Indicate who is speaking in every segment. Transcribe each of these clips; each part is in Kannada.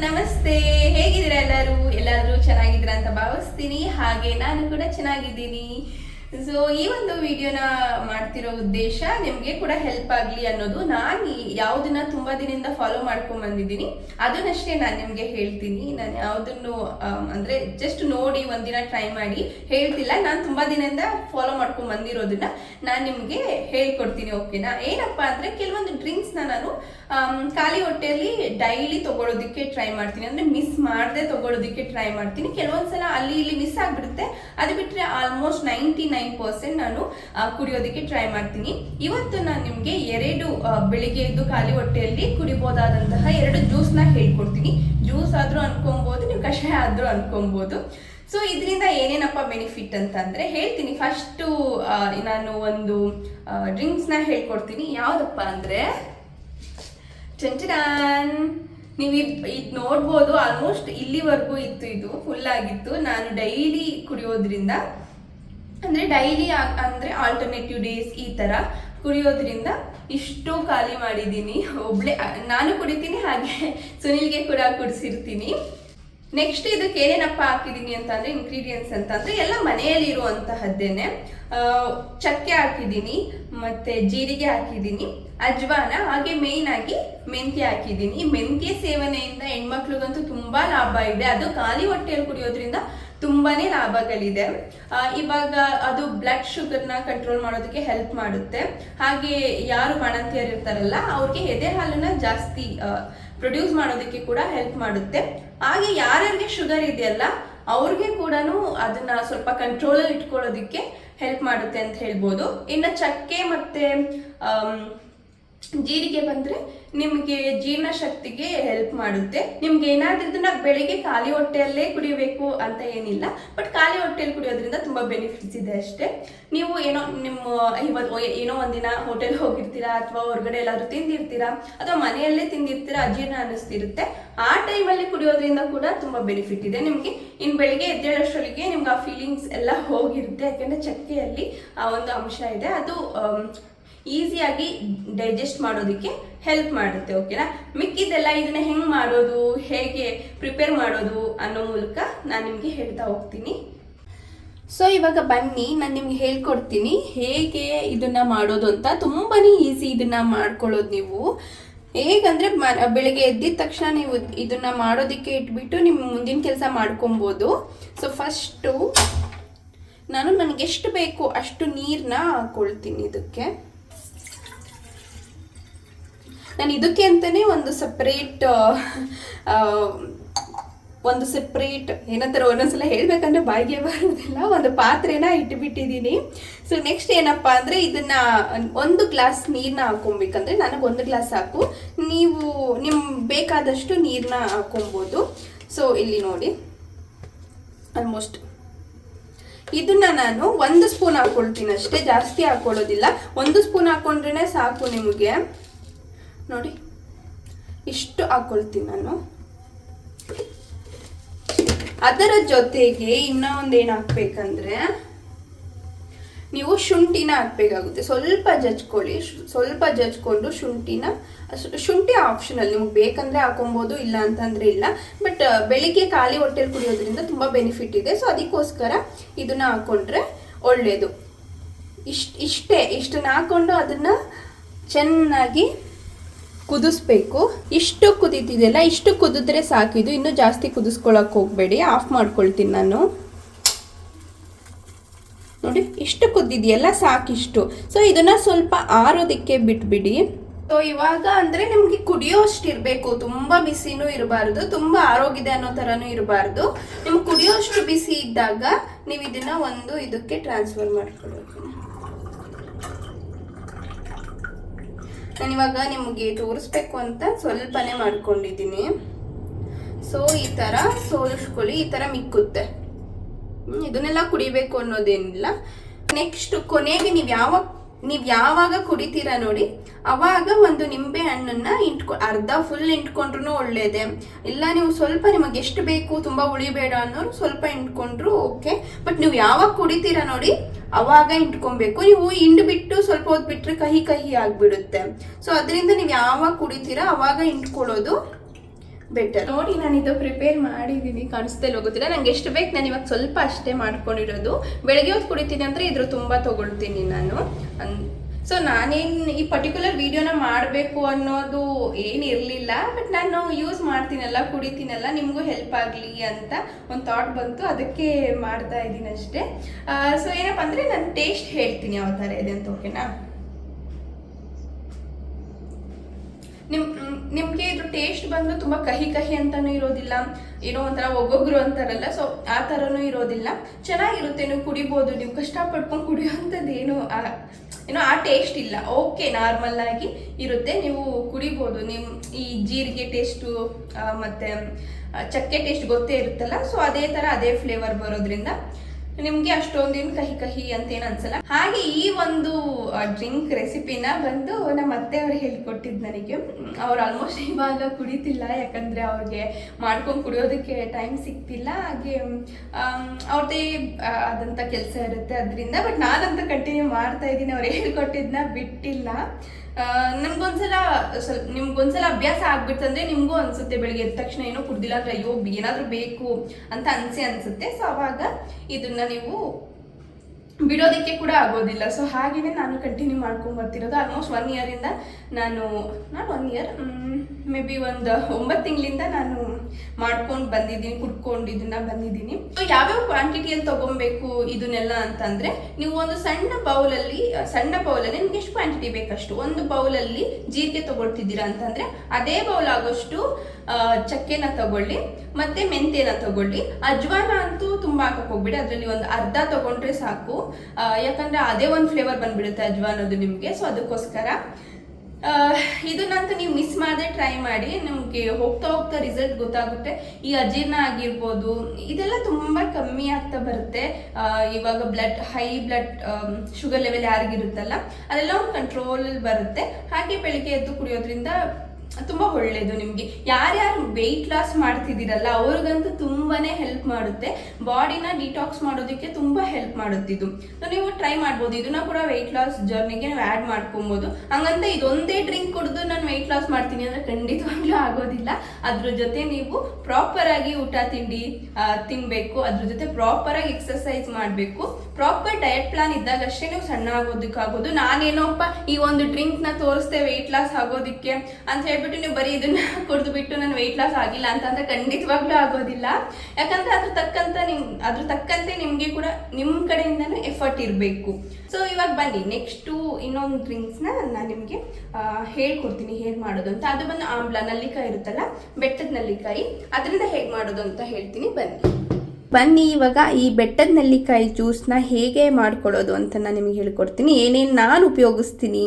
Speaker 1: ನಮಸ್ತೆ ಹೇಗಿದ್ದೀರಾ ಎಲ್ಲರೂ? ಎಲ್ಲಾದ್ರೂ ಚೆನ್ನಾಗಿದ್ದೀರಾ ಅಂತ ಭಾವಿಸ್ತೀನಿ. ಹಾಗೆ ನಾನು ಕೂಡ ಚೆನ್ನಾಗಿದ್ದೀನಿ. ಸೊ ಈ ಒಂದು ವಿಡಿಯೋನ ಮಾಡ್ತಿರೋ ಉದ್ದೇಶ ನಿಮಗೆ ಕೂಡ ಹೆಲ್ಪ್ ಆಗಲಿ ಅನ್ನೋದು ನಾನು ಯಾವುದನ್ನ ತುಂಬಾ ದಿನದಿಂದ ಫಾಲೋ ಮಾಡ್ಕೊಂಡ್ ಬಂದಿದ್ದೀನಿ. ಅದನ್ನಷ್ಟೇ ನಾನು ನಿಮಗೆ ಹೇಳ್ತೀನಿ. ನಾನು ಯಾವುದನ್ನು ಅಂದ್ರೆ ಜಸ್ಟ್ ನೋಡಿ ಒಂದಿನ ಟ್ರೈ ಮಾಡಿ ಹೇಳ್ತಿಲ್ಲ. ನಾನು ತುಂಬಾ ದಿನದಿಂದ ಫಾಲೋ ಮಾಡ್ಕೊಂಡ್ ಬಂದಿರೋದನ್ನ ನಾನು ನಿಮಗೆ ಹೇಳ್ಕೊಡ್ತೀನಿ ಓಕೆನಾ ಏನಪ್ಪಾ ಅಂದ್ರೆ ಕೆಲವೊಂದು ಡ್ರಿಂಕ್ಸ್ನ ನಾನು ಖಾಲಿ ಹೊಟ್ಟೆಯಲ್ಲಿ ಡೈಲಿ ತಗೊಳ್ಳೋದಕ್ಕೆ ಟ್ರೈ ಮಾಡ್ತೀನಿ. ಅಂದ್ರೆ ಮಿಸ್ ಮಾಡದೆ ತಗೊಳ್ಳೋದಕ್ಕೆ ಟ್ರೈ ಮಾಡ್ತೀನಿ. ಕೆಲವೊಂದ್ಸಲ ಅಲ್ಲಿ ಇಲ್ಲಿ ಮಿಸ್ ಆಗ್ಬಿಡುತ್ತೆ. ಅದು ಬಿಟ್ಟರೆ ಆಲ್ಮೋಸ್ಟ್ ನೈಂಟಿ ನೈನ್ ಪರ್ಸೆಂಟ್ ನಾನು ಕುಡಿಯೋದಕ್ಕೆ ಟ್ರೈ ಮಾಡ್ತೀನಿ. ಇವತ್ತು ನಾನು ನಿಮಗೆ ಎರಡು ಬೆಳಿಗ್ಗೆ ಎದ್ದು ಖಾಲಿ ಹೊಟ್ಟೆಯಲ್ಲಿ ಕುಡಿಬೋದಾದಂತಹ ಎರಡು ಜ್ಯೂಸ್ನ ಹೇಳ್ಕೊಡ್ತೀನಿ. ಜ್ಯೂಸ್ ಆದ್ರೂ ಅನ್ಕೊಬಹುದು ನೀವು ಕಷಾಯ ಆದ್ರೂ ಅನ್ಕೊಬಹುದು ಸೊ ಇದರಿಂದ ಏನೇನಪ್ಪ ಬೆನಿಫಿಟ್ ಅಂತಂದ್ರೆ ಹೇಳ್ತೀನಿ. ಫಸ್ಟು ನಾನು ಒಂದು ಡ್ರಿಂಕ್ಸ್ನ ಹೇಳ್ಕೊಡ್ತೀನಿ. ಯಾವುದಪ್ಪ ಅಂದ್ರೆ ಚಂಚನಾನ್ ನೀವು ಇದು ನೋಡ್ಬೋದು ಆಲ್ಮೋಸ್ಟ್ ಇಲ್ಲಿವರೆಗೂ ಇತ್ತು ಇದು ಫುಲ್ ಆಗಿತ್ತು. ನಾನು ಡೈಲಿ ಕುಡಿಯೋದ್ರಿಂದ ಅಂದ್ರೆ ಡೈಲಿ ಅಂದ್ರೆ ಆಲ್ಟರ್ನೇಟಿವ್ ಡೇಸ್ ಈ ತರ ಕುಡಿಯೋದ್ರಿಂದ ಇಷ್ಟು ಖಾಲಿ ಮಾಡಿದ್ದೀನಿ ಒಬ್ಳೆ ನಾನು ಕುಡಿತೀನಿ, ಹಾಗೆ ಸುನಿಲ್ಗೆ ಕೂಡ ಕುಡಿಸಿರ್ತೀನಿ. ನೆಕ್ಸ್ಟ್ ಇದಕ್ಕೆ ಏನೇನಪ್ಪ ಹಾಕಿದ್ದೀನಿ ಅಂತಂದ್ರೆ ಇಂಗ್ರೀಡಿಯೆಂಟ್ಸ್ ಅಂತಂದ್ರೆ ಎಲ್ಲ ಮನೆಯಲ್ಲಿ ಇರುವಂತಹದ್ದೇನೆ ಚಕ್ಕೆ ಹಾಕಿದ್ದೀನಿ ಮತ್ತೆ ಜೀರಿಗೆ ಹಾಕಿದ್ದೀನಿ ಅಜ್ವಾನ, ಹಾಗೆ ಮೇಯ್ನ್ ಆಗಿ ಮೆಂತ್ಯ ಹಾಕಿದ್ದೀನಿ ಮೆಂತ್ಯ ಸೇವನೆಯಿಂದ ಹೆಣ್ಮಕ್ಳಿಗಂತೂ ತುಂಬಾ ಲಾಭ ಇದೆ. ಅದು ಖಾಲಿ ಹೊಟ್ಟೆಯಲ್ಲಿ ಕುಡಿಯೋದ್ರಿಂದ ತುಂಬಾನೇ ಲಾಭಗಳಿದೆ. ಇವಾಗ ಅದು ಬ್ಲಡ್ ಶುಗರ್ನ ಕಂಟ್ರೋಲ್ ಮಾಡೋದಕ್ಕೆ ಹೆಲ್ಪ್ ಮಾಡುತ್ತೆ. ಹಾಗೆ ಯಾರು ಬಾಣಂತಿಯರು ಇರ್ತಾರಲ್ಲ, ಅವ್ರಿಗೆ ಎದೆ ಹಾಲನ್ನ ಜಾಸ್ತಿ ಪ್ರೊಡ್ಯೂಸ್ ಮಾಡೋದಕ್ಕೆ ಕೂಡ ಹೆಲ್ಪ್ ಮಾಡುತ್ತೆ. ಹಾಗೆ ಯಾರ್ಯಾರಿಗೆ ಶುಗರ್ ಇದೆಯಲ್ಲ ಅವ್ರಿಗೆ ಕೂಡ ಅದನ್ನ ಸ್ವಲ್ಪ ಕಂಟ್ರೋಲಲ್ಲಿ ಇಟ್ಕೊಳ್ಳೋದಕ್ಕೆ ಹೆಲ್ಪ್ ಮಾಡುತ್ತೆ ಅಂತ ಹೇಳ್ಬೋದು. ಇನ್ನು ಚಕ್ಕೆ ಮತ್ತೆ ಜೀರಿಗೆ ಬಂದ್ರೆ ನಿಮಗೆ ಜೀರ್ಣಶಕ್ತಿಗೆ ಹೆಲ್ಪ್ ಮಾಡುತ್ತೆ. ನಿಮ್ಗೆ ಏನಾದ್ರೂ ನಾವು ಬೆಳಿಗ್ಗೆ ಖಾಲಿ ಹೊಟ್ಟೆಯಲ್ಲೇ ಕುಡಿಯಬೇಕು ಅಂತ ಏನಿಲ್ಲ ಬಟ್ ಖಾಲಿ ಹೊಟ್ಟೆಯಲ್ಲಿ ಕುಡಿಯೋದ್ರಿಂದ ತುಂಬಾ ಬೆನಿಫಿಟ್ಸ್ ಇದೆ ಅಷ್ಟೇ. ನೀವು ಏನೋ ನಿಮ್ಮ, ಇವತ್ತು ಏನೋ ಒಂದಿನ ಹೋಟೆಲ್ ಹೋಗಿರ್ತೀರಾ ಅಥವಾ ಹೊರಗಡೆ ಎಲ್ಲಾದ್ರು ತಿಂದಿರ್ತೀರಾ ಅಥವಾ ಮನೆಯಲ್ಲೇ ತಿಂದಿರ್ತೀರಾ, ಅಜೀರ್ಣ ಅನ್ನಿಸ್ತಿರುತ್ತೆ. ಆ ಟೈಮಲ್ಲಿ ಕುಡಿಯೋದ್ರಿಂದ ಕೂಡ ತುಂಬಾ ಬೆನಿಫಿಟ್ ಇದೆ ನಿಮಗೆ. ಇನ್ನು ಬೆಳಿಗ್ಗೆ ಎದ್ದೇಳೋಷ್ಟೊಳಗೆ ನಿಮ್ಗೆ ಆ ಫೀಲಿಂಗ್ಸ್ ಎಲ್ಲ ಹೋಗಿರುತ್ತೆ, ಯಾಕಂದ್ರೆ ಚಕ್ಕೆಯಲ್ಲಿ ಆ ಒಂದು ಅಂಶ ಇದೆ. ಅದು ಈಸಿಯಾಗಿ ಡೈಜೆಸ್ಟ್ ಮಾಡೋದಕ್ಕೆ ಹೆಲ್ಪ್ ಮಾಡುತ್ತೆ ಓಕೆನಾ ಮಿಕ್ಕಿದ್ದೆಲ್ಲ ಇದನ್ನ ಹೆಂಗ್ ಮಾಡೋದು, ಹೇಗೆ ಪ್ರಿಪೇರ್ ಮಾಡೋದು ಅನ್ನೋ ಮೂಲಕ ನಾನು ನಿಮಗೆ ಹೇಳ್ತಾ ಹೋಗ್ತೀನಿ. ಸೊ ಇವಾಗ ಬನ್ನಿ, ನಾನು ನಿಮ್ಗೆ ಹೇಳ್ಕೊಡ್ತೀನಿ ಹೇಗೆ ಇದನ್ನ ಮಾಡೋದು ಅಂತ. ತುಂಬಾನೇ ಈಸಿ ಇದನ್ನ ಮಾಡ್ಕೊಳ್ಳೋದು ನೀವು. ಹೇಗಂದ್ರೆ ಬೆಳಿಗ್ಗೆ ಎದ್ದಿದ ತಕ್ಷಣ ನೀವು ಇದನ್ನ ಮಾಡೋದಕ್ಕೆ ಇಟ್ಬಿಟ್ಟು ನಿಮ್ಮ ಮುಂದಿನ ಕೆಲಸ ಮಾಡ್ಕೊಬೋದು. ಸೊ ಫಸ್ಟು ನಾನು ನನಗೆ ಎಷ್ಟು ಬೇಕು ಅಷ್ಟು ನೀರನ್ನ ಹಾಕೊಳ್ತೀನಿ ಇದಕ್ಕೆ. ನಾನು ಇದಕ್ಕೆ ಅಂತಾನೆ ಒಂದು ಸಪ್ರೇಟ್ ಒಂದು ಸಪ್ರೇಟ್ ಏನಂತಾರೆ, ಒಂದೊಂದ್ಸಲ ಹೇಳ್ಬೇಕಂದ್ರೆ ಬಾಯಿಗೆ ಬರೋದಿಲ್ಲ, ಒಂದು ಪಾತ್ರೆನ ಇಟ್ಬಿಟ್ಟಿದ್ದೀನಿ. ಸೊ ನೆಕ್ಸ್ಟ್ ಏನಪ್ಪ ಅಂದ್ರೆ ಇದನ್ನ ಒಂದು ಗ್ಲಾಸ್ ನೀರನ್ನ ಹಾಕೊಬೇಕಂದ್ರೆ ನನಗೆ ಒಂದು ಗ್ಲಾಸ್ ಹಾಕು ನೀವು ನಿಮ್ಗೆ ಬೇಕಾದಷ್ಟು ನೀರನ್ನ ಹಾಕೊಬೋದು ಸೊ ಇಲ್ಲಿ ನೋಡಿ. ಆಲ್ಮೋಸ್ಟ್ ಇದನ್ನ ನಾನು ಒಂದು ಸ್ಪೂನ್ ಹಾಕೊಳ್ತೀನಿ ಅಷ್ಟೇ ಜಾಸ್ತಿ ಹಾಕೊಳ್ಳೋದಿಲ್ಲ ಒಂದು ಸ್ಪೂನ್ ಹಾಕೊಂಡ್ರೆ ಸಾಕು ನಿಮಗೆ. ನೋಡಿ. ಇಷ್ಟು ಹಾಕೊಳ್ತೀನಿ ನಾನು. ಅದರ ಜೊತೆಗೆ ಇನ್ನೂ ಒಂದು ಏನು ಹಾಕ್ಬೇಕಂದ್ರೆ, ನೀವು ಶುಂಠಿನ ಹಾಕ್ಬೇಕಾಗುತ್ತೆ. ಸ್ವಲ್ಪ ಜಜ್ಕೊಳ್ಳಿ. ಸ್ವಲ್ಪ ಜಜ್ಕೊಂಡು ಶುಂಠಿನ ಶುಂಠಿ ಆಪ್ಷನಲ್ ನಿಮ್ಗೆ ಬೇಕಂದ್ರೆ ಹಾಕೊಬೋದು, ಇಲ್ಲ ಅಂತಂದ್ರೆ ಇಲ್ಲ. ಬಟ್ ಬೆಳಿಗ್ಗೆ ಖಾಲಿ ಹೊಟ್ಟೆಲಿ ಕುಡಿಯೋದ್ರಿಂದ ತುಂಬ ಬೆನಿಫಿಟ್ ಇದೆ. ಸೊ ಅದಕ್ಕೋಸ್ಕರ ಇದನ್ನ ಹಾಕೊಂಡ್ರೆ ಒಳ್ಳೇದು. ಇಷ್ಟ, ಇಷ್ಟೇ. ಇಷ್ಟನ್ನ ಹಾಕೊಂಡು ಅದನ್ನ ಚೆನ್ನಾಗಿ ಕುದಿಸ್ಬೇಕು. ಇಷ್ಟು ಕುದೀತಿದೆಯಲ್ಲ, ಇಷ್ಟು ಕುದಿದ್ರೆ ಸಾಕಿದು ಇನ್ನೂ ಜಾಸ್ತಿ ಕುದಿಸ್ಕೊಳಕ್ ಹೋಗ್ಬೇಡಿ. ಆಫ್ ಮಾಡ್ಕೊಳ್ತೀನಿ ನಾನು. ನೋಡಿ, ಇಷ್ಟು ಕುದ್ದಿದೆಯಲ್ಲ ಸಾಕಿಷ್ಟು ಸೊ ಇದನ್ನ ಸ್ವಲ್ಪ ಆರೋದಕ್ಕೆ ಬಿಟ್ಬಿಡಿ. ಸೊ ಇವಾಗ ಅಂದ್ರೆ ನಿಮ್ಗೆ ಕುಡಿಯೋ ಇರಬೇಕು. ತುಂಬಾ ಬಿಸಿನೂ ಇರಬಾರ್ದು, ತುಂಬಾ ಆರೋಗ್ಯದ ಅನ್ನೋ ತರನು ಇರಬಾರ್ದು. ನಿಮ್ಗೆ ಕುಡಿಯೋಷ್ಟು ಬಿಸಿ ಇದ್ದಾಗ ನೀವು ಇದನ್ನ ಒಂದು ಇದಕ್ಕೆ ಟ್ರಾನ್ಸ್ಫರ್ ಮಾಡ್ಕೊಳ್ಬೇಕು. ನಾನಿವಾಗ ನಿಮಗೆ ತೋರಿಸ್ಬೇಕು ಅಂತ ಸ್ವಲ್ಪನೇ ಮಾಡ್ಕೊಂಡಿದ್ದೀನಿ. ಸೊ ಈ ಥರ ಸೋಲಿಸ್ಕೊಳ್ಳಿ, ಈ ಥರ ಮಿಕ್ಕುತ್ತೆ. ಇದನ್ನೆಲ್ಲ ಕುಡಿಬೇಕು ಅನ್ನೋದೇನಿಲ್ಲ. ನೆಕ್ಸ್ಟ್ ಕೊನೆಗೆ ನೀವು ಯಾವಾಗ ನೀವು ಯಾವಾಗ ಕುಡಿತೀರ ನೋಡಿ, ಅವಾಗ ಒಂದು ನಿಂಬೆ ಹಣ್ಣನ್ನ ಇಂಟ್ಕೊ, ಅರ್ಧ ಫುಲ್ ಇಂಟ್ಕೊಂಡ್ರು ಒಳ್ಳೇದೆ. ಇಲ್ಲ, ನೀವು ಸ್ವಲ್ಪ ನಿಮಗೆ ಎಷ್ಟು ಬೇಕು, ತುಂಬಾ ಉಳಿಬೇಡ ಅನ್ನೋರು ಸ್ವಲ್ಪ ಇಂಟ್ಕೊಂಡ್ರು ಓಕೆ ಬಟ್ ನೀವು ಯಾವಾಗ ಕುಡಿತೀರಾ ನೋಡಿ ಅವಾಗ ಇಟ್ಕೊಬೇಕು. ನೀವು ಹಿಂಡ್ ಬಿಟ್ಟು ಸ್ವಲ್ಪ ಹೊತ್ತು ಬಿಟ್ಟರೆ ಕಹಿ ಕಹಿ ಆಗ್ಬಿಡುತ್ತೆ. ಸೊ ಅದರಿಂದ ನೀವು ಯಾವಾಗ ಕುಡಿತೀರಾ ಅವಾಗ ಇಂಟ್ಕೊಳ್ಳೋದು ಬೆಟರ್ ನೋಡಿ, ನಾನು ಇದು ಪ್ರಿಪೇರ್ ಮಾಡಿದ್ದೀನಿ. ಕಾಣಿಸ್ತೇ ಹೋಗುತ್ತಿಲ್ಲ ಗೊತ್ತಿಲ್ಲ. ನಂಗೆ ಎಷ್ಟು ಬೇಕು ನಾನು ಇವಾಗ ಸ್ವಲ್ಪ ಅಷ್ಟೇ ಮಾಡ್ಕೊಂಡಿರೋದು. ಬೆಳಗ್ಗೆ ಹೊತ್ತು ಕುಡಿತೀನಿ ಅಂದರೆ ಇದ್ರ ತುಂಬ ತೊಗೊಳ್ತೀನಿ ನಾನು. ಸೊ ನಾನೇನು ಈ ಪರ್ಟಿಕ್ಯುಲರ್ ವಿಡಿಯೋನ ಮಾಡಬೇಕು ಅನ್ನೋದು ಏನು ಇರಲಿಲ್ಲ ಬಟ್ ನಾನು ಯೂಸ್ ಮಾಡ್ತೀನಲ್ಲ, ಕುಡಿತೀನಲ್ಲ, ನಿಮಗೂ ಹೆಲ್ಪ್ ಆಗಲಿ ಅಂತ ಒಂದು ಥಾಟ್ ಬಂತು, ಅದಕ್ಕೆ ಮಾಡ್ತಾ ಇದ್ದೀನಿ ಅಷ್ಟೇ. ಸೊ ಏನಪ್ಪ ಅಂದರೆ ನಾನು ಟೇಸ್ಟ್ ಹೇಳ್ತೀನಿ ಯಾವ ಥರ ಇದೆ ಅಂತ ಓಕೆನಾ ನಿಮ್, ನಿಮಗೆ ಇದ್ರ ಟೇಸ್ಟ್ ಬಂದು ತುಂಬ ಕಹಿ ಕಹಿ ಅಂತಾನೂ ಇರೋದಿಲ್ಲ. ಏನೋ ಒಂಥರ ಒಬ್ಬೊಬ್ರು ಅಂತಾರಲ್ಲ ಸೊ ಆ ಥರನೂ ಇರೋದಿಲ್ಲ. ಚೆನ್ನಾಗಿರುತ್ತೆ, ನೀವು ಕುಡಿಬೋದು, ನೀವು ಕಷ್ಟಪಡ್ಕೊಂಡು ಕುಡಿಯೋವಂಥದ್ದು ಏನು ಏನೋ ಆ ಟೇಸ್ಟ್ ಇಲ್ಲ. ಓಕೆ ನಾರ್ಮಲ್ ಆಗಿ ಇರುತ್ತೆ. ನೀವು ಕುಡಿಬೋದು. ನೀವು ಈ ಜೀರಿಗೆ ಟೇಸ್ಟು ಮತ್ತು ಚಕ್ಕೆ ಟೇಸ್ಟ್ ಗೊತ್ತೇ ಇರುತ್ತಲ್ಲ? ಸೊ ಅದೇ ಥರ ಅದೇ ಫ್ಲೇವರ್ ಬರೋದ್ರಿಂದ ನಿಮಗೆ ಅಷ್ಟೊಂದೇನು ಕಹಿ ಕಹಿ ಅಂತ ಏನು ಅನ್ಸಲ್ಲ. ಹಾಗೆ ಈ ಒಂದು ಡ್ರಿಂಕ್ ರೆಸಿಪಿನ ಬಂದು ನಮ್ಮ ಅತ್ತೆ ಅವ್ರು ಹೇಳ್ಕೊಟ್ಟಿದ್ದು ನನಗೆ. ಅವ್ರು ಆಲ್ಮೋಸ್ಟ್ ಇವಾಗ ಕುಡಿತಿಲ್ಲ, ಯಾಕಂದ್ರೆ ಅವ್ರಿಗೆ ಮಾಡ್ಕೊಂಡು ಕುಡಿಯೋದಕ್ಕೆ ಟೈಮ್ ಸಿಗ್ತಿಲ್ಲ. ಹಾಗೆ ಅವ್ರದೇ ಅವ್ರದ್ದೇ ಆದಂಥ ಕೆಲಸ ಇರುತ್ತೆ ಅದರಿಂದ. ಬಟ್ ನಾನಂತ ಕಂಟಿನ್ಯೂ ಮಾಡ್ತಾ ಇದ್ದೀನಿ. ಅವ್ರು ಹೇಳ್ಕೊಟ್ಟಿದ್ದನ್ನ ಬಿಟ್ಟಿಲ್ಲ. ನಮ್ಗೊಂದ್ಸಲ, ಸ್ವಲ್ಪ ನಿಮ್ಗೊಂದ್ಸಲ ಅಭ್ಯಾಸ ಆಗ್ಬಿಡ್ತಂದ್ರೆ ನಿಮಗೂ ಅನ್ಸುತ್ತೆ ಬೆಳಿಗ್ಗೆ ಎದ್ದ ತಕ್ಷಣ ಏನೋ ಕುಡ್ದಿಲ್ಲ ಅಂದ್ರೆ ಅಯ್ಯೋ, ಏನಾದರೂ ಬೇಕು ಅಂತ ಅನ್ಸಿ ಅನ್ಸುತ್ತೆ. ಸೊ ಅವಾಗ ಇದನ್ನ ನೀವು ಬಿಡೋದಕ್ಕೆ ಕೂಡ ಆಗೋದಿಲ್ಲ. ಸೊ ಹಾಗೇನೆ ನಾನು ಕಂಟಿನ್ಯೂ ಮಾಡ್ಕೊಂಡು ಬರ್ತಿರೋದು ಆಲ್ಮೋಸ್ಟ್ ಒನ್ ಇಯರಿಂದ ನಾನು ನಾನು ಒನ್ ಇಯರ್ ಮೇ ಬಿ ಒಂದು ಒಂಬತ್ತು ತಿಂಗಳಿಂದ ನಾನು ಮಾಡ್ಕೊಂಡು ಬಂದಿದ್ದೀನಿ, ಕುಡ್ಕೊಂಡು ಇದನ್ನ ಬಂದಿದ್ದೀನಿ. ಸೊ ಯಾವ್ಯಾವ ಕ್ವಾಂಟಿಟಿಯಲ್ಲಿ ತಗೊಬೇಕು ಇದನ್ನೆಲ್ಲ ಅಂತಂದರೆ, ನೀವು ಒಂದು ಸಣ್ಣ ಬೌಲಲ್ಲಿ ಸಣ್ಣ ಬೌಲಲ್ಲಿ ನಿಮ್ಗೆ ಎಷ್ಟು ಕ್ವಾಂಟಿಟಿ ಬೇಕಷ್ಟು? ಒಂದು ಬೌಲಲ್ಲಿ ಜೀರಿಗೆ ತಗೊಳ್ತಿದ್ದೀರಾ ಅಂತಂದರೆ, ಅದೇ ಬೌಲ್ ಆಗೋಷ್ಟು ಚಕ್ಕೆನ ತಗೊಳ್ಳಿ, ಮತ್ತೆ ಮೆಂತೆನ ತಗೊಳ್ಳಿ. ಅಜ್ವಾನ ಅಂತೂ ತುಂಬಾ ಹಾಕಕ್ ಹೋಗ್ಬಿಡಿ, ಅದ್ರಲ್ಲಿ ಒಂದು ಅರ್ಧ ತಗೊಂಡ್ರೆ ಸಾಕು. ಯಾಕಂದ್ರೆ ಅದೇ ಒಂದು ಫ್ಲೇವರ್ ಬಂದ್ಬಿಡುತ್ತೆ ಅಜ್ವಾನದು ನಿಮಗೆ ಸೊ ಅದಕ್ಕೋಸ್ಕರ. ಇದು ಇದನ್ನಂತೂ ನೀವು ಮಿಸ್ ಮಾಡದೆ ಟ್ರೈ ಮಾಡಿ, ನಿಮಗೆ ಹೋಗ್ತಾ ಹೋಗ್ತಾ ರಿಸಲ್ಟ್ ಗೊತ್ತಾಗುತ್ತೆ. ಈ ಅಜೀರ್ಣ ಆಗಿರ್ಬೋದು, ಇದೆಲ್ಲ ತುಂಬ ಕಮ್ಮಿ ಆಗ್ತಾ ಬರುತ್ತೆ. ಇವಾಗ blood high blood sugar level ಯಾರಿಗಿರುತ್ತಲ್ಲ, ಅದೆಲ್ಲ ಒಂದು ಕಂಟ್ರೋಲಲ್ಲಿ ಬರುತ್ತೆ. ಹಾಗೆ ಬೆಳಿಗ್ಗೆ ಎದ್ದು ಕುಡಿಯೋದ್ರಿಂದ ತುಂಬ ಒಳ್ಳೆಯದು ನಿಮಗೆ. ಯಾರ್ಯಾರು ವೆಯ್ಟ್ ಲಾಸ್ ಮಾಡ್ತಿದ್ದೀರಲ್ಲ ಅವ್ರಿಗಂತೂ ತುಂಬಾನೇ ಹೆಲ್ಪ್ ಮಾಡುತ್ತೆ. ಬಾಡಿನ ಡಿಟಾಕ್ಸ್ ಮಾಡೋದಕ್ಕೆ ತುಂಬಾ ಹೆಲ್ಪ್ ಮಾಡುತ್ತೆ ಇದು So, ನೀವು ಟ್ರೈ ಮಾಡ್ಬೋದು. ಇದನ್ನ ಕೂಡ ವೆಯ್ಟ್ ಲಾಸ್ ಜರ್ನಿಗೆ ನೀವು ಆ್ಯಡ್ ಮಾಡ್ಕೊಬೋದು. ಹಂಗಂತ ಇದೊಂದೇ ಡ್ರಿಂಕ್ ಕುಡಿದು ನಾನು ವೆಯ್ಟ್ ಲಾಸ್ ಮಾಡ್ತೀನಿ ಅಂದ್ರೆ ಖಂಡಿತವಾಗ್ಲೂ ಆಗೋದಿಲ್ಲ. ಅದ್ರ ಜೊತೆ ನೀವು ಪ್ರಾಪರ್ ಆಗಿ ಊಟ ತಿಂಡಿ ತಿನ್ಬೇಕು. ಅದ್ರ ಜೊತೆ ಪ್ರಾಪರ್ ಆಗಿ ಎಕ್ಸರ್ಸೈಸ್ ಮಾಡಬೇಕು. ಪ್ರಾಪರ್ ಡಯಟ್ ಪ್ಲಾನ್ ಇದ್ದಾಗ ಅಷ್ಟೇ ನೀವು ಸಣ್ಣ ಆಗೋದಕ್ಕಾಗೋದು ನಾನೇನೋಪ್ಪ ಈ ಒಂದು ಡ್ರಿಂಕ್ನ ತೋರಿಸ್ದೆ ವೆಯ್ಟ್ ಲಾಸ್ ಆಗೋದಿಕ್ಕೆ ಅಂತ ಹೇಳ್ಬಿಟ್ಟು ನೀವು ಬರೀ ಇದನ್ನ ಕುಡಿದು ಬಿಟ್ಟು ನಾನು ವೆಯ್ಟ್ ಲಾಸ್ ಆಗಿಲ್ಲ ಅಂತಂದ್ರೆ ಖಂಡಿತವಾಗ್ಲೂ ಆಗೋದಿಲ್ಲ. ಯಾಕಂದ್ರೆ ಅದ್ರ ತಕ್ಕಂತ ನಿಮ್, ಅದ್ರ ತಕ್ಕಂತೆ ನಿಮ್ಗೆ ಕೂಡ ನಿಮ್ ಕಡೆಯಿಂದನೂ ಎಫರ್ಟ್ ಇರಬೇಕು. ಸೊ ಇವಾಗ ಬನ್ನಿ ನೆಕ್ಸ್ಟು ಇನ್ನೊಂದು ಡ್ರಿಂಕ್ಸ್ನ ನಾನು ನಿಮಗೆ ಹೇಳ್ಕೊಡ್ತೀನಿ, ಹೇಗೆ ಮಾಡೋದು ಅಂತ. ಅದು ಬಂದು ಆಮ್ಲ, ನಲ್ಲಿಕಾಯಿ ಇರುತ್ತಲ್ಲ, ಬೆಟ್ಟದ ನಲ್ಲಿಕಾಯಿ. ಅದರಿಂದ ಹೇಗೆ ಮಾಡೋದು ಅಂತ ಹೇಳ್ತೀನಿ, ಬನ್ನಿ. ಬನ್ನಿ, ಇವಾಗ ಈ ಬೆಟ್ಟದ ನೆಲ್ಲಿಕಾಯಿ ಜ್ಯೂಸ್ನ ಹೇಗೆ ಮಾಡ್ಕೊಳ್ಳೋದು ಅಂತ ನಾನು ನಿಮಗೆ ಹೇಳ್ಕೊಡ್ತೀನಿ. ಏನೇನು ನಾನು ಉಪಯೋಗಿಸ್ತೀನಿ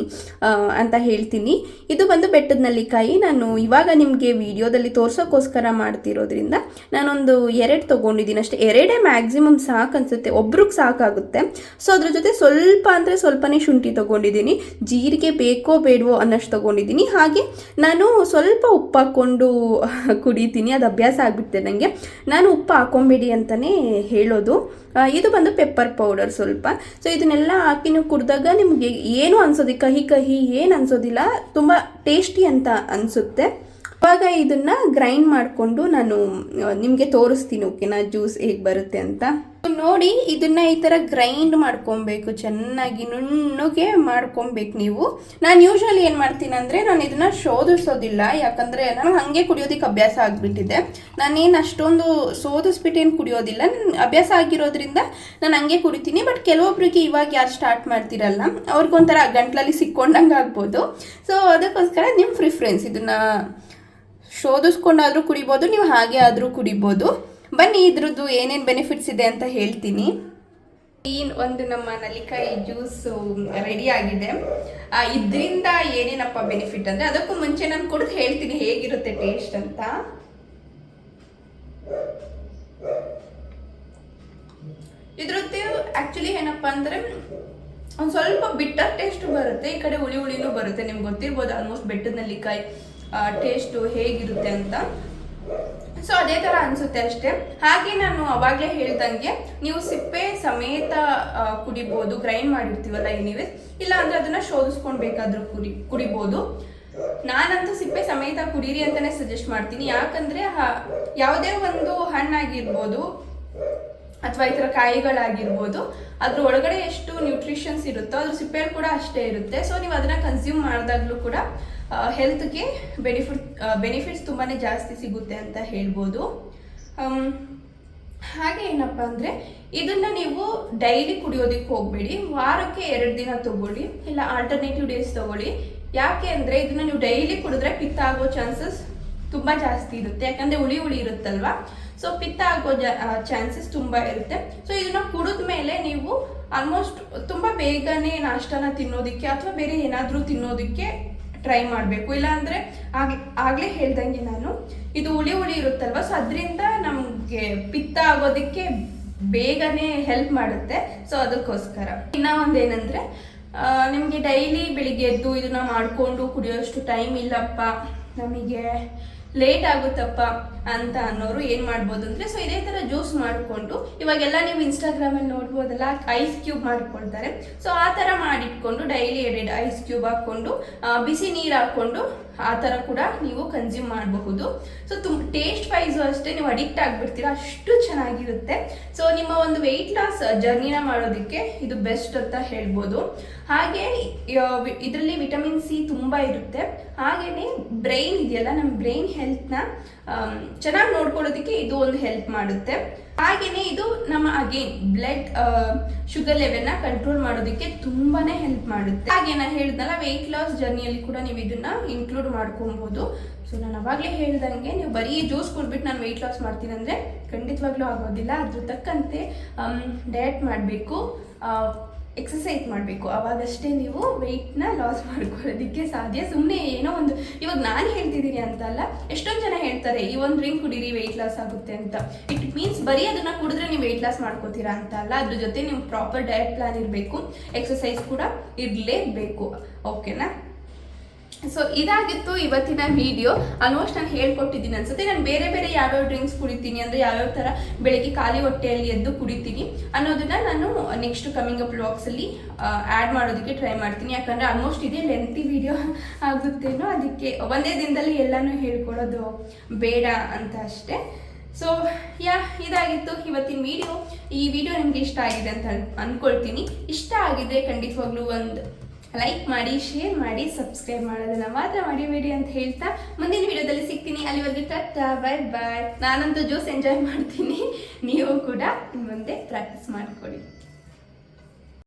Speaker 1: ಅಂತ ಹೇಳ್ತೀನಿ. ಇದು ಬಂದು ಬೆಟ್ಟದ ನೆಲ್ಲಿಕಾಯಿ ನಾನು ಇವಾಗ ನಿಮಗೆ ವಿಡಿಯೋದಲ್ಲಿ ತೋರ್ಸೋಕ್ಕೋಸ್ಕರ ಮಾಡ್ತಿರೋದ್ರಿಂದ ನಾನೊಂದು ಎರಡು ತೊಗೊಂಡಿದ್ದೀನಿ ಅಷ್ಟೇ. ಎರಡೇ ಮ್ಯಾಕ್ಸಿಮಮ್ ಸಾಕು ಅನಿಸುತ್ತೆ. ಒಬ್ರಿಗೆ ಸಾಕಾಗುತ್ತೆ. ಸೊ ಅದ್ರ ಜೊತೆ ಸ್ವಲ್ಪ ಅಂದರೆ ಸ್ವಲ್ಪನೇ ಶುಂಠಿ ತೊಗೊಂಡಿದ್ದೀನಿ ಜೀರಿಗೆ ಬೇಕೋ ಬೇಡವೋ ಅನ್ನಷ್ಟು ತೊಗೊಂಡಿದ್ದೀನಿ ಹಾಗೆ ನಾನು ಸ್ವಲ್ಪ ಉಪ್ಪು ಹಾಕ್ಕೊಂಡು ಕುಡಿತೀನಿ. ಅದು ಅಭ್ಯಾಸ ಆಗಿಬಿಡುತ್ತೆ ನನಗೆ ನಾನು ಉಪ್ಪು ಹಾಕೊಂಬೇಡಿ ಅಂತಲೇ ಹೇಳೋದು. ಇದು ಬಂದು ಪೆಪ್ಪರ್ ಪೌಡರ್ ಸ್ವಲ್ಪ. ಸೊ ಇದನ್ನೆಲ್ಲ ಹಾಕಿ ನೀವು ಕುಡಿದಾಗ ನಿಮಗೆ ಏನು ಅನ್ಸೋದಿಲ್ಲ ಕಹಿ ಕಹಿ ಏನು ಅನ್ಸೋದಿಲ್ಲ. ತುಂಬ ಟೇಸ್ಟಿ ಅಂತ ಅನಿಸುತ್ತೆ. ಇವಾಗ ಇದನ್ನ ಗ್ರೈಂಡ್ ಮಾಡಿಕೊಂಡು ನಾನು ನಿಮಗೆ ತೋರಿಸ್ತೀನಿ ಓಕೆನಾ ಜ್ಯೂಸ್ ಹೇಗೆ ಬರುತ್ತೆ ಅಂತ. ನೋಡಿ, ಇದನ್ನ ಈ ಥರ ಗ್ರೈಂಡ್ ಮಾಡ್ಕೊಬೇಕು, ಚೆನ್ನಾಗಿ ನುಣ್ಣಗೆ ಮಾಡ್ಕೊಬೇಕು ನೀವು. ನಾನು ಯೂಶ್ವಲಿ ಏನು ಮಾಡ್ತೀನಿ ಅಂದರೆ, ನಾನು ಇದನ್ನ ಶೋಧಿಸೋದಿಲ್ಲ ಯಾಕಂದರೆ ನಾನು ಹಂಗೆ ಕುಡಿಯೋದಕ್ಕೆ ಅಭ್ಯಾಸ ಆಗಿಬಿಟ್ಟಿದೆ. ನಾನೇನು ಅಷ್ಟೊಂದು ಸೋದಿಸ್ಬಿಟ್ಟೇನು ಕುಡಿಯೋದಿಲ್ಲ. ನನ್ನ ಅಭ್ಯಾಸ ಆಗಿರೋದ್ರಿಂದ ನಾನು ಹಂಗೆ ಕುಡಿತೀನಿ. ಬಟ್ ಕೆಲವೊಬ್ರಿಗೆ ಇವಾಗ ಯಾರು ಸ್ಟಾರ್ಟ್ ಮಾಡ್ತಿರಲ್ಲ, ಅವ್ರಿಗೊಂಥರ ಗಂಟ್ಲಲ್ಲಿ ಸಿಕ್ಕೊಂಡಂಗೆ ಆಗ್ಬೋದು. ಸೊ ಅದಕ್ಕೋಸ್ಕರ ನಿಮ್ಮ ಪ್ರಿಫ್ರೆನ್ಸ್ ಇದನ್ನ ಶೋಧಿಸ್ಕೊಂಡಾದ್ರೂ ಕುಡಿಬೋದು, ನೀವು ಹಾಗೆ ಆದರೂ ಕುಡಿಬೋದು. ಬನ್ನಿ, ಇದ್ರದ್ದು ಏನೇನು ಬೆನಿಫಿಟ್ಸ್ ಇದೆ ಅಂತ ಹೇಳ್ತೀನಿ. ಈ ಒಂದು ನಮ್ಮ ನಲ್ಲಿಕಾಯಿ ಜ್ಯೂಸ್ ರೆಡಿ ಆಗಿದೆ. ಇದರಿಂದ ಏನೇನಪ್ಪ ಬೆನಿಫಿಟ್ ಅಂದ್ರೆ ಅದಕ್ಕೂ ಮುಂಚೆ ನಾನು ಕುಡಿದು ಹೇಳ್ತೀನಿ ಹೇಗಿರುತ್ತೆ ಟೇಸ್ಟ್ ಅಂತ. ಇದ್ರದ್ದು ಆಕ್ಚುಲಿ ಏನಪ್ಪ ಅಂದ್ರೆ ಒಂದು ಸ್ವಲ್ಪ ಬಿಟ್ಟರ್ ಟೇಸ್ಟ್ ಬರುತ್ತೆ, ಈ ಕಡೆ ಹುಳಿ ಹುಳಿನೂ ಬರುತ್ತೆ, ನಿಮ್ಗೆ ಗೊತ್ತಿರ್ಬೋದು ಆಲ್ಮೋಸ್ಟ್ ಬೆಟ್ಟದ ನಲ್ಲಿಕಾಯಿ ಟೇಸ್ಟು ಹೇಗಿರುತ್ತೆ ಅಂತ. ಸೊ ಅದೇ ಥರ ಅನಿಸುತ್ತೆ ಅಷ್ಟೇ. ಹಾಗೆ ನಾನು ಅವಾಗಲೇ ಹೇಳ್ದಂಗೆ, ನೀವು ಸಿಪ್ಪೆ ಸಮೇತ ಕುಡಿಬೋದು ಗ್ರೈಂಡ್ ಮಾಡಿರ್ತೀವಲ್ಲ ಎನಿವೇಸ್ ಇಲ್ಲ ಅಂದ್ರೆ ಅದನ್ನ ಶೋಧಿಸ್ಕೊಂಡು ಬೇಕಾದ್ರೂ ಕುಡಿ, ಕುಡಿಬೋದು. ನಾನಂತೂ ಸಿಪ್ಪೆ ಸಮೇತ ಕುಡೀರಿ ಅಂತಾನೆ ಸಜೆಸ್ಟ್ ಮಾಡ್ತೀನಿ. ಯಾಕಂದ್ರೆ ಯಾವುದೇ ಒಂದು ಹಣ್ಣಾಗಿರ್ಬೋದು ಅಥವಾ ಈ ಥರ ಕಾಯಿಗಳಾಗಿರ್ಬೋದು, ಅದ್ರ ಒಳಗಡೆ ಎಷ್ಟು ನ್ಯೂಟ್ರಿಷನ್ಸ್ ಇರುತ್ತೋ ಅದ್ರ ಸಿಪ್ಪೆಯಲ್ಲಿ ಕೂಡ ಅಷ್ಟೇ ಇರುತ್ತೆ. ಸೊ ನೀವು ಅದನ್ನ ಕನ್ಸ್ಯೂಮ್ ಮಾಡಿದಾಗಲೂ ಕೂಡ ಹೆಲ್ತ್ಗೆ ಬೆನಿಫಿಟ್ ಬೆನಿಫಿಟ್ಸ್ ತುಂಬಾ ಜಾಸ್ತಿ ಸಿಗುತ್ತೆ ಅಂತ ಹೇಳ್ಬೋದು. ಹಾಗೆ ಏನಪ್ಪ ಅಂದರೆ, ಇದನ್ನ ನೀವು ಡೈಲಿ ಕುಡಿಯೋದಕ್ಕೆ ಹೋಗಬೇಡಿ. ವಾರಕ್ಕೆ ಎರಡು ದಿನ ತಗೊಳ್ಳಿ, ಇಲ್ಲ ಆಲ್ಟರ್ನೇಟಿವ್ ಡೇಸ್ ತಗೊಳ್ಳಿ. ಯಾಕೆ ಅಂದರೆ, ಇದನ್ನ ನೀವು ಡೈಲಿ ಕುಡಿದ್ರೆ ಪಿತ್ತ ಆಗೋ ಚಾನ್ಸಸ್ ತುಂಬ ಜಾಸ್ತಿ ಇರುತ್ತೆ. ಯಾಕಂದರೆ ಹುಳಿ ಹುಳಿ ಇರುತ್ತಲ್ವಾ? ಸೊ ಪಿತ್ತ ಆಗೋ ಚಾನ್ಸಸ್ ತುಂಬ ಇರುತ್ತೆ. ಸೊ ಇದನ್ನ ಕುಡಿದ ಮೇಲೆ ನೀವು ಆಲ್ಮೋಸ್ಟ್ ತುಂಬ ಬೇಗನೆ ನಾಷ್ಟನ ತಿನ್ನೋದಕ್ಕೆ ಅಥವಾ ಬೇರೆ ಏನಾದರೂ ತಿನ್ನೋದಕ್ಕೆ ಟ್ರೈ ಮಾಡಬೇಕು. ಇಲ್ಲಾಂದರೆ ಆಗ ಆಗಲೇ ಹೇಳ್ದಂಗೆ ನಾನು, ಇದು ಹುಳಿ ಹುಳಿ ಇರುತ್ತಲ್ವ? ಸೊ ಅದರಿಂದ ನಮಗೆ ಪಿತ್ತ ಆಗೋದಕ್ಕೆ ಬೇಗನೆ ಹೆಲ್ಪ್ ಮಾಡುತ್ತೆ. ಸೊ ಅದಕ್ಕೋಸ್ಕರ. ಇನ್ನೂ ಒಂದೇನಂದ್ರೆ ನಿಮಗೆ ಡೈಲಿ ಬೆಳಿಗ್ಗೆ ಎದ್ದು ಇದನ್ನ ಮಾಡಿಕೊಂಡು ಕುಡಿಯೋಷ್ಟು ಟೈಮ್ ಇಲ್ಲಪ್ಪ. ನಮಗೆ ಲೇಟ್ ಆಗುತ್ತಪ್ಪ. ಅಂತ ಅನ್ನೋರು ಏನು ಮಾಡ್ಬೋದು ಅಂದರೆ ಸೊ ಇದೇ ಥರ ಜ್ಯೂಸ್ ಮಾಡಿಕೊಂಡು, ಇವಾಗೆಲ್ಲ ನೀವು ಇನ್ಸ್ಟಾಗ್ರಾಮಲ್ಲಿ ನೋಡ್ಬೋದಲ್ಲ ಐಸ್ ಕ್ಯೂಬ್ ಮಾಡ್ಕೊಳ್ತಾರೆ. ಸೊ ಆ ಥರ ಮಾಡಿಟ್ಕೊಂಡು ಡೈಲಿ ಎರಡೆರಡು ಐಸ್ ಕ್ಯೂಬ್ ಹಾಕ್ಕೊಂಡು ಬಿಸಿ ನೀರು ಹಾಕ್ಕೊಂಡು, ಆ ಥರ ಕೂಡ ನೀವು ಕನ್ಸ್ಯೂಮ್ ಮಾಡಬಹುದು. ಸೊ ತುಂಬ ಟೇಸ್ಟ್ ವೈಸು ಅಷ್ಟೇ ನೀವು ಅಡಿಕ್ಟ್ ಆಗಿಬಿಡ್ತೀರ, ಅಷ್ಟು ಚೆನ್ನಾಗಿರುತ್ತೆ. ಸೊ ನಿಮ್ಮ ಒಂದು ವೆಯ್ಟ್ ಲಾಸ್ ಜರ್ನಿನ ಮಾಡೋದಕ್ಕೆ ಇದು ಬೆಸ್ಟ್ ಅಂತ ಹೇಳ್ಬೋದು. ಹಾಗೆ ಇದರಲ್ಲಿ ವಿಟಮಿನ್ ಸಿ ತುಂಬ ಇರುತ್ತೆ. ಹಾಗೆಯೇ ಬ್ರೈನ್ ಇದೆಯಲ್ಲ ನಮ್ಮ ಬ್ರೈನ್ ಹೆಲ್ತ್ನ ಚೆನ್ನಾಗಿ ನೋಡ್ಕೊಳ್ಳೋದಕ್ಕೆ ಇದು ಒಂದು ಹೆಲ್ಪ್ ಮಾಡುತ್ತೆ. ಹಾಗೆಯೇ ಇದು ನಮ್ಮ ಅಗೇನ್ ಬ್ಲಡ್ ಶುಗರ್ ಲೆವೆಲ್ನ ಕಂಟ್ರೋಲ್ ಮಾಡೋದಕ್ಕೆ ತುಂಬಾನೇ ಹೆಲ್ಪ್ ಮಾಡುತ್ತೆ. ಹಾಗೆ ನಾನು ಹೇಳಿದ್ನಲ್ಲ ವೆಯ್ಟ್ ಲಾಸ್ ಜರ್ನಿಯಲ್ಲಿ ಕೂಡ ನೀವು ಇದನ್ನ ಇನ್ಕ್ಲೂಡ್ ಮಾಡ್ಕೊಬಹುದು ಸೊ ನಾನು ಅವಾಗಲೇ ಹೇಳ್ದಂಗೆ ನೀವು ಬರೀ ಜ್ಯೂಸ್ ಕುಡ್ಬಿಟ್ಟು ನಾನು ವೆಯ್ಟ್ ಲಾಸ್ ಮಾಡ್ತೀನಿ ಅಂದರೆ ಖಂಡಿತವಾಗ್ಲೂ ಆಗೋದಿಲ್ಲ. ಅದ್ರ ತಕ್ಕಂತೆ ಡಯಟ್ ಮಾಡಬೇಕು. ಎಕ್ಸಸೈಸ್ ಮಾಡಬೇಕು. ಅವಾಗಷ್ಟೇ ನೀವು ವೆಯ್ಟ್ನ ಲಾಸ್ ಮಾಡ್ಕೊಳ್ಳೋದಕ್ಕೆ ಸಾಧ್ಯ. ಸುಮ್ಮನೆ ಏನೋ ಒಂದು, ಇವಾಗ ನಾನು ಹೇಳ್ತಿದ್ದೀನಿ ಅಂತ ಅಲ್ಲ, ಎಷ್ಟೊಂದು ಜನ ಹೇಳ್ತಾರೆ, ಈ ಒಂದು ಡ್ರಿಂಕ್ ಕುಡೀರಿ ವೆಯ್ಟ್ ಲಾಸ್ ಆಗುತ್ತೆ ಅಂತ. ಇಟ್ ಮೀನ್ಸ್ ಬರೀ ಅದನ್ನ ಕುಡಿದ್ರೆ ನೀವು ವೆಯ್ಟ್ ಲಾಸ್ ಮಾಡ್ಕೋತೀರಾ ಅಂತ ಅಲ್ಲ. ಅದ್ರ ಜೊತೆ ನೀವು ಪ್ರಾಪರ್ ಡಯಟ್ ಪ್ಲಾನ್ ಇರಬೇಕು ಎಕ್ಸಸೈಸ್ ಕೂಡ ಇರಲೇಬೇಕು. ಓಕೆನಾ ಸೊ ಇದಾಗಿತ್ತು ಇವತ್ತಿನ ವಿಡಿಯೋ ಆಲ್ಮೋಸ್ಟ್ ನಾನು ಹೇಳ್ಕೊಟ್ಟಿದ್ದೀನಿ ಅನ್ಸುತ್ತೆ. ನಾನು ಬೇರೆ ಬೇರೆ ಯಾವ್ಯಾವ ಡ್ರಿಂಕ್ಸ್ ಕುಡಿತೀನಿ ಅಂದರೆ ಯಾವ್ಯಾವ ಥರ ಬೆಳಗ್ಗೆ ಖಾಲಿ ಹೊಟ್ಟೆಯಲ್ಲಿ ಎದ್ದು ಕುಡಿತೀನಿ ಅನ್ನೋದನ್ನ ನಾನು ನೆಕ್ಸ್ಟ್ ಕಮಿಂಗ್ ಅಪ್ ಬ್ಲಾಗ್ಸಲ್ಲಿ ಆ್ಯಡ್ ಮಾಡೋದಕ್ಕೆ ಟ್ರೈ ಮಾಡ್ತೀನಿ. ಯಾಕಂದರೆ ಆಲ್ಮೋಸ್ಟ್ ಇದೇ ಲೆಂತಿ ವಿಡಿಯೋ ಆಗುತ್ತೇನೋ. ಅದಕ್ಕೆ ಒಂದೇ ದಿನದಲ್ಲಿ ಎಲ್ಲನೂ ಹೇಳ್ಕೊಡೋದು ಬೇಡ ಅಂತ ಅಷ್ಟೇ. ಸೊ ಯಾ, ಇದಾಗಿತ್ತು ಇವತ್ತಿನ ವಿಡಿಯೋ ಈ ವಿಡಿಯೋ ನಿಮಗೆ ಇಷ್ಟ ಆಗಿದೆ ಅಂತ ಅನ್- ಅನ್ಕೊಳ್ತೀನಿ. ಇಷ್ಟ ಆಗಿದ್ರೆ ಖಂಡಿತವಾಗ್ಲೂ ಒಂದು ಲೈಕ್ ಮಾಡಿ ಶೇರ್ ಮಾಡಿ ಸಬ್ಸ್ಕ್ರೈಬ್ ಮಾಡೋದನ್ನ ಮಾತ್ರ ಮರಿಬೇಡಿ ಅಂತ ಹೇಳ್ತಾ ಮುಂದಿನ ವಿಡಿಯೋದಲ್ಲಿ ಸಿಗ್ತೀನಿ. ಅಲ್ಲಿವರೆಗೆ ಟಾಟಾ ಬೈ ಬಾಯ್ ನಾನಂತೂ ಜ್ಯೂಸ್ ಎಂಜಾಯ್ ಮಾಡ್ತೀನಿ. ನೀವು ಕೂಡ ಮುಂದೆ ಪ್ರಾಕ್ಟೀಸ್ ಮಾಡ್ಕೊಳ್ಳಿ.